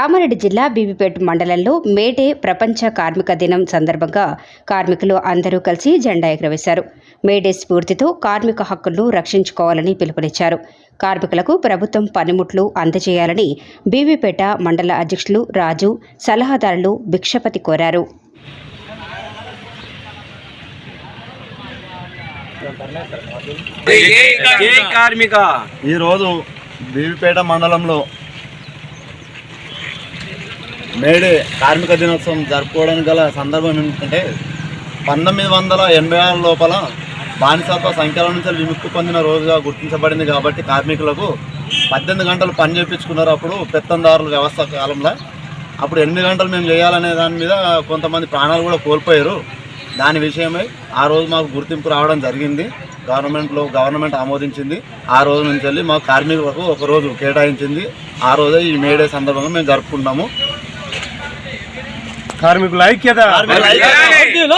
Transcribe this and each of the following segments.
కామారెడ్డి జిల్లా బీబీపేట మండలంలో మేడే ప్రపంచ కార్మిక దినం సందర్భంగా కార్మికులు అందరూ కలిసి జెండా ఎగురవేశారు. మేడే స్ఫూర్తితో కార్మిక హక్కులను రక్షించుకోవాలని పిలుపునిచ్చారు. కార్మికులకు ప్రభుత్వం పనిముట్లు అందజేయాలని బీబీపేట మండల అధ్యక్షులు రాజు సలహాదారులు భిక్షపతి కోరారు. జై కార్మిక! ఈరోజు బీవిపేట మండలంలో మేడే కార్మిక దినోత్సవం జరుపుకోవడానికి గల సందర్భం ఏమిటంటే పంతొమ్మిది వందల ఎనభై ఆరు లోపల బానిసత్వ సంఖ్యల నుంచి విముక్తి పొందిన రోజుగా గుర్తించబడింది కాబట్టి కార్మికులకు పద్దెనిమిది గంటలు పని చేయించుకున్నారు అప్పుడు పెత్తందారుల వ్యవస్థ కాలంలో. అప్పుడు ఎనిమిది గంటలు మేము చేయాలనే దాని మీద కొంతమంది ప్రాణాలు కూడా కోల్పోయారు. దాని విషయమై ఆ రోజు మాకు గుర్తింపు రావడం జరిగింది. గవర్నమెంట్లో గవర్నమెంట్ ఆమోదించింది. ఆ రోజు నుంచి వెళ్ళి మా కార్మికులకు ఒక రోజు కేటాయించింది. ఆ రోజే ఈ మేడే సందర్భంగా మేము జరుపుకున్నాము కార్మికుల ఐక్యత. కార్మికుల ఐక్యత.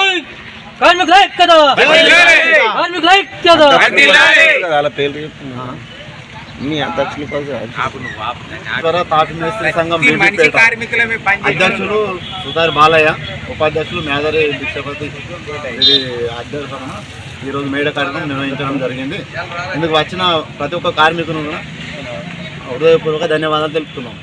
కార్మికుల ఐక్యత. వాళ్ళ పేర్లు మీ అధ్యక్షులు ఈశ్వర తాపి మేస్త్రి సంఘం అధ్యక్షులు సుధార్ బాలయ్య ఉపాధ్యక్షులు మేదరి భిక్షపతి అధ్యక్షులు ఈరోజు మేడ కార్యక్రమం నిర్వహించడం జరిగింది. ఇందుకు వచ్చిన ప్రతి ఒక్క కార్మికును కూడా హృదయపూర్వక ధన్యవాదాలు తెలుపుతున్నాం.